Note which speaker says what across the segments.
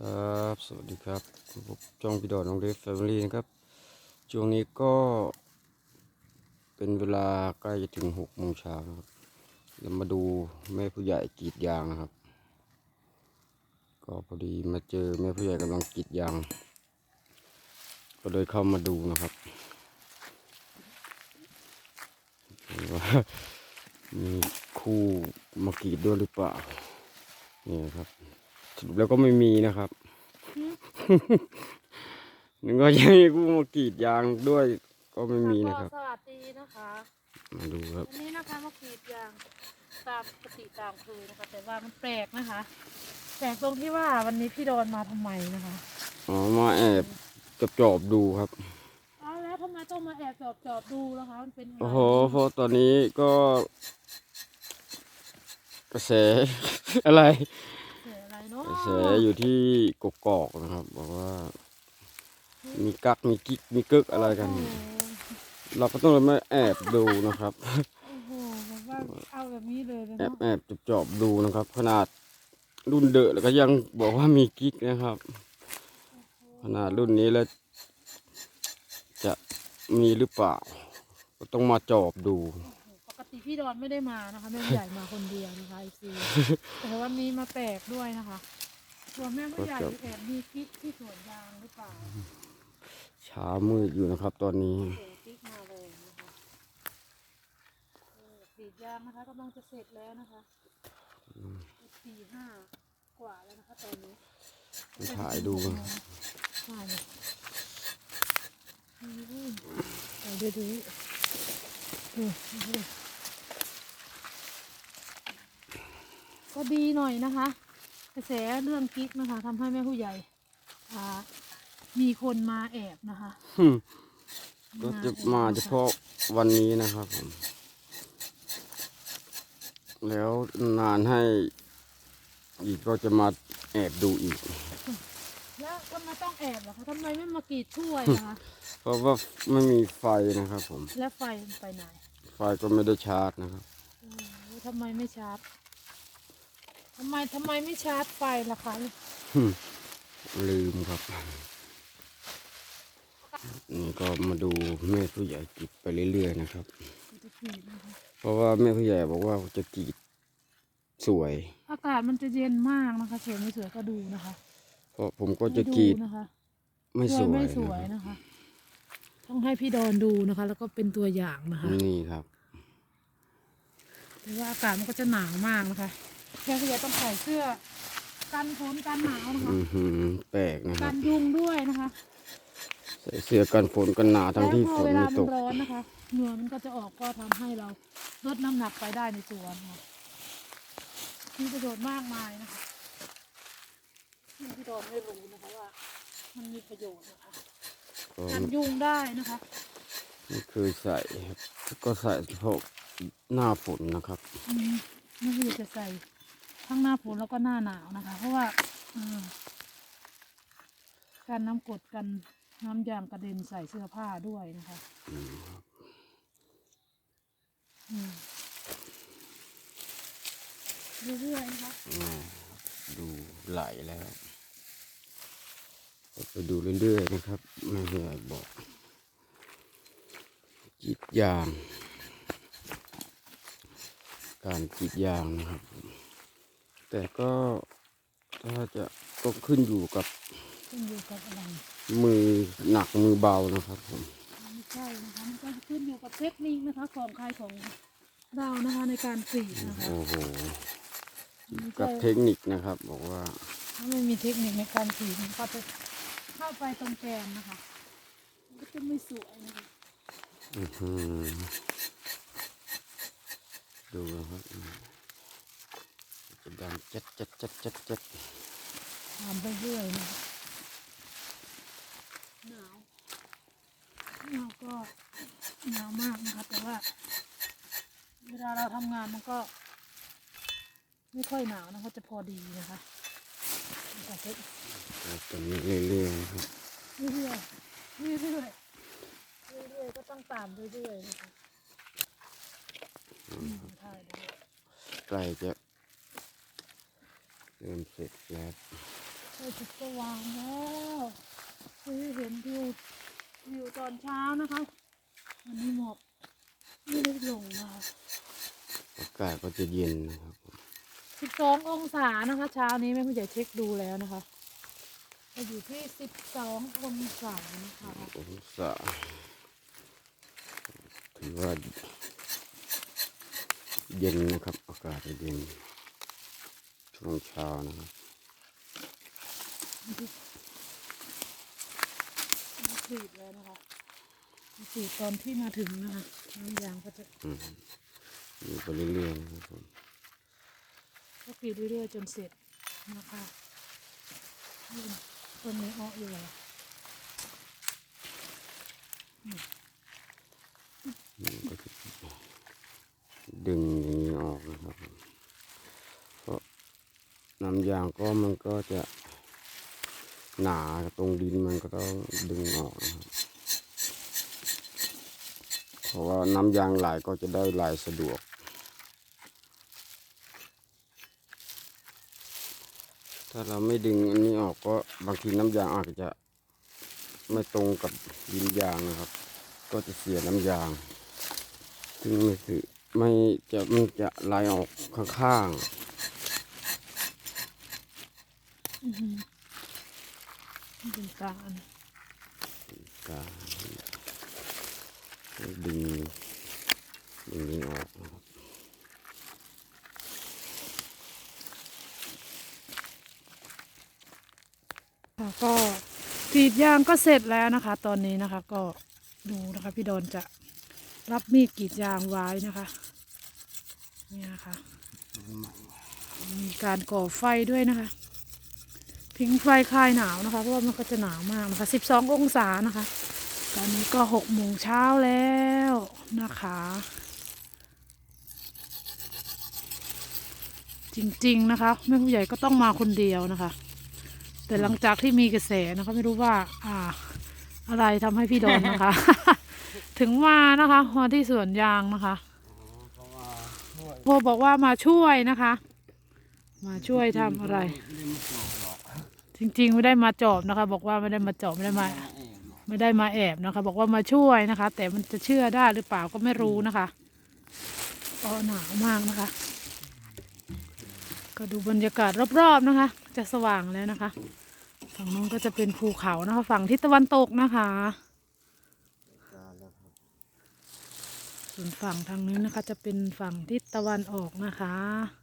Speaker 1: ครับสวัสดีครับผมจ้องพี่ดอนน้องเดฟแฟมิลี่นะครับ ช่วงนี้ก็เป็นเวลาใกล้จะถึงหกโมงเช้าครับเรามาดูแม่ผู้ใหญ่กรีดยางนะครับ ก็พอดีมาเจอแม่ผู้ใหญ่กำลังกรีดยาง ก็เลยเข้ามาดูนะครับว่ามีคู่มากรีดด้วยหรือเปล่านี่ครับ รุปแล้วก็ไม่มีนะครับนึกว่าจะมีผู้มากรีดยางด้วยก็ไม่มีนะครับ
Speaker 2: สวัสดีนะคะ
Speaker 1: มาดูครับ
Speaker 2: วันนี้นะคะมากรีดยางตามปกติตามเคยนะคะ แต่ว่ามันแปลกนะคะแปลกตรงที่ว่าวันนี้พี่ดอนมาทำไมนะคะ
Speaker 1: อ๋อมาแอบจอบจอบๆดูครับ
Speaker 2: เอาแล้วทำไมต้องมาแอบจอบจอบๆดูล่ะคะมันเป็นยังไง
Speaker 1: โอ้โหเพราะตอนนี้ก็ กระแส อะไร กระแสอยู่ที่กกอกนะครับ บอกว่า มีกักมีกิ๊กมีกึกอะไรกัน
Speaker 2: โอ้โห
Speaker 1: เราก็ต้องเลยมาแอบดูนะครับ
Speaker 2: โอ้โหแบบว่าเอาแบบนี้เลยเลย
Speaker 1: แอบ
Speaker 2: เนาะ
Speaker 1: แอบจอบจอบๆดูนะครับ ขนาดรุ่นเดอะแล้วก็ยังบอกว่ามีกิ๊กนะครับ ขนาดรุ่นนี้แล้ว จะมีหรือเปล่า ก็ต้องมาจอบดู
Speaker 2: ปกติพี่ดอนไม่ได้มานะคะแม่ผู้ใหญ่มาคนเดียวนะคะไอซีแต่วันนี้มาแปลกด้วยนะคะส่วนแม่ผู้ใหญ่แอบมีคลิปที่สวนยางหรือเปล่า
Speaker 1: เช้ามืดอยู่นะครับ ตอนนี้
Speaker 2: เสียติ๊กมาเลยนะคะเออกรีดยางนะคะกำลังจะเสร็จแล้วนะคะสี่ห้ากว่าแล้วนะคะตอนนี้
Speaker 1: ถ่ายดู
Speaker 2: ถ่ายเลยอืมถ่ายดูดูดูดู ดีหน่อยนะคะ กระแสเรื่องกิ๊กนะคะทำให้แม่ผู้ใหญ่ อ่า มีคนมาแอบนะคะ
Speaker 1: ฮึ่มก็จะมาเฉพาะวันนี้นะครับผมแล้วนานให้อีกก็จะมาแอบดูอีก
Speaker 2: แล้วทำไมต้องแอบล่ะคะทำไมไม่มากรีดช่วยนะคะ
Speaker 1: เพราะว่าไม่มีไฟนะครับผม
Speaker 2: แล้วไฟมันไปไหน
Speaker 1: ไฟก็ไม่ได้ชาร์จนะครับ
Speaker 2: เออทำไมไม่ชาร์จ ทำไมทำไมไม่ชาร์จไฟล่ะคะ
Speaker 1: ฮึ่มลืมครับ นี่ก็มาดูแม่ผู้ใหญ่กรีดไปเรื่อยๆนะครับ
Speaker 2: จะกรีดนะคะ
Speaker 1: เพราะว่าแม่ผู้ใหญ่บอกว่าจะกรีดสวย
Speaker 2: อากาศมันจะเย็นมากนะคะสวยไม่สวยก็ดูนะคะ
Speaker 1: เพราะผมก็จะกรีด
Speaker 2: ให้นะคะ
Speaker 1: ไม่
Speaker 2: ส
Speaker 1: ส
Speaker 2: วย
Speaker 1: วย
Speaker 2: ไม่สวย
Speaker 1: นะครับ
Speaker 2: นะคะ ต้องให้พี่ดอนดูนะคะ แล้วก็เป็นตัวอย่างนะคะ
Speaker 1: นี่ครับ
Speaker 2: เพราะว่าอากาศมันก็จะหนาวมากนะคะ แค่พี่ดอนต้องใส่เสื้อ กันฝนกันหนาวนะคะ
Speaker 1: อือหือแปลกนะค
Speaker 2: กั
Speaker 1: รับ
Speaker 2: นยุงด้วยนะคะ
Speaker 1: ใส่เสื้อกันฝนกันหนาวทั้งที่
Speaker 2: แล้วพ
Speaker 1: ฝ
Speaker 2: อนเวลา
Speaker 1: ไม่
Speaker 2: มั
Speaker 1: ต
Speaker 2: น
Speaker 1: ก
Speaker 2: ร้อนนะคะเหงื่อมันก็จะออกก็ทำให้เราลดน้ำหนักไปได้ในสวนค่ะมีประโยชน์มากมายนะคะที่พี่ดอนไม่รู้นะคะว่า มันมีประโยชน์นะคะ
Speaker 1: ก็
Speaker 2: กันยุงได้นะคะ
Speaker 1: ไม่เคยใส่ครับก็ใส่เฉพาะหน้าฝนนะครับ
Speaker 2: อืมไม่คือจะใส่ ทั้งหน้าฝนแล้วก็หน้าหนาวนะคะ เพราะว่าเออการน้ำกรดกันน้ำยางกระเด็นใส่เสื้อผ้าด้วยนะคะอืมเรื่อยๆนะคะ
Speaker 1: อ่าดูไหลแล้วก็ไปดูเรื่อยๆนะครับแม่ผู้ใหญ่บอกกรีดยาง การกรีดยางนะครับผม แต่ก็ถ้าจะก็ขึ้นอยู่กับ
Speaker 2: ขึ้นอยู่กับอะไร
Speaker 1: มือหนักมือเบานะครับผม
Speaker 2: ไม่ใช่นะคะมันก็ขึ้นอยู่กับเทคนิคนะคะของใครของเรานะคะในการกรีดนะคะ
Speaker 1: โอ้โห
Speaker 2: ไม่
Speaker 1: กับ
Speaker 2: ใช่
Speaker 1: เทคนิคนะครับ บอกว่า
Speaker 2: ถ้าไม่มีเทคนิคในการกรีดมันก็จะเข้าไปตรงแกนนะคะมันก็จะไม่สวยนะคะ
Speaker 1: อื้อหือดูนะครับ อืมจะดังจัดจัดจัดจัดจัด
Speaker 2: ทำไปเรื่อยนะคะหนาวหนาวก็หนาวมากนะคะแต่ว่า เวลาเราทำงานมันก็ ไม่ค่อยหนาวนะคะจะพอดีนะคะแต่ก็
Speaker 1: ตรงนี้เรื่อยๆนะครับ
Speaker 2: เรื่อยๆเรื่อยๆเรื่อยๆก็ต้องตามเรื่อยๆนะคะอืมถ่ายได้
Speaker 1: ใกล้จะ เริ่มเสร็จแล้ว
Speaker 2: ใกก็จะสว่างแล้วคือเห็นวิววิวตอนเช้านะคะวันนี้หมอกไม่ได้ลงนะคะ
Speaker 1: อากาศก็จะเย็นนะครับผม
Speaker 2: สิบสององศานะคะเช้านี้แม่ผู้ใหญ่เช็คดูแล้วนะคะก็อยู่ที่สิบสององศานะคะ
Speaker 1: องศาถือว่าเย็นนะครับ อากาศจะเย็น ช่วงเช้านะครับ
Speaker 2: มาฉีดแล้วนะคะมาฉีดตอนที่มาถึงนะคะน้ำยางก็จะ
Speaker 1: อืมอยู่ไปเรื่อยๆนะครับผม
Speaker 2: ก็กรีดเรื่อยๆจนเสร็จนะคะนี่ต้นนี้อ้ออยู่แล้ว
Speaker 1: นี่ก็จะดึงอย่างนี้ออกนะครับผมเพราะน้ำ ยางก็มันก็จะหนาตรงดินมันก็ต้องดึงออกนะครับเพราะว่าน้ำยางไหลก็จะได้ไหลสะดวกถ้าเราไม่ดึงอันนี้ออกก็บางทีน้ำยางอาจจะไม่ตรงกับดินยางนะครับ ก็จะเสียน้ำยาง ซึ่งไม่คือไม่จะมันจะไหลออกข้าง
Speaker 2: อื อหือนี่เป็นการ
Speaker 1: การดึงดึงนี้ออกนะครับ
Speaker 2: ค่ะก็กรีดยางก็เสร็จแล้วนะคะ ตอนนี้นะคะ ก็ดูนะคะ พี่ดอนจะรับมีดกรีดยางไว้นะคะนี่นะคะมีการก่อไฟด้วยนะคะ พิงไฟคลายหนาวนะคะ เพราะว่ามันก็จะหนาวมากนะคะ 12 องศานะคะ ตอนนี้ก็ 6 โมงเช้าแล้วนะคะ จริงๆนะคะ แม่ผู้ใหญ่ก็ต้องมาคนเดียวนะคะ แต่หลังจากที่มีกระแสนะคะ ไม่รู้ว่า อ่า อะไรทำให้พี่ดอนนะคะ ถึงมานะคะมาที่สวนยางนะคะโพบอกว่ามาช่วยนะคะ มาช่วยทำอะไร จริงๆไม่ได้มาจอบนะคะ บอกว่าไม่ได้มาจอบไม่ได้มา ไม่ได้มาแอบนะคะ บอกว่ามาช่วยนะคะ แต่มันจะเชื่อได้หรือเปล่าก็ไม่รู้นะคะก็หนาวมากนะคะ ก็ดูบรรยากาศรอบๆนะคะ จะสว่างแล้วนะคะ ฝั่งนู้นก็จะเป็นภูเขานะคะ ฝั่งทิศตะวันตกนะคะส่วนฝั่งทางนี้นะคะ จะเป็นฝั่งทิศตะวันออกนะคะ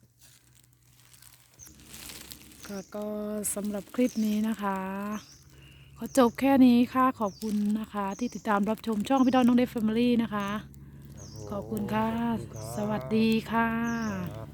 Speaker 2: ก็ก็สำหรับคลิปนี้นะคะ ขอจบแค่นี้ค่ะ ขอบคุณนะคะ ที่ติดตามรับชมช่องพี่ดอนน้องเดฟแฟมิลี่นะคะ ขอบคุณค่ะ สวัสดีค่ะ
Speaker 1: ครับ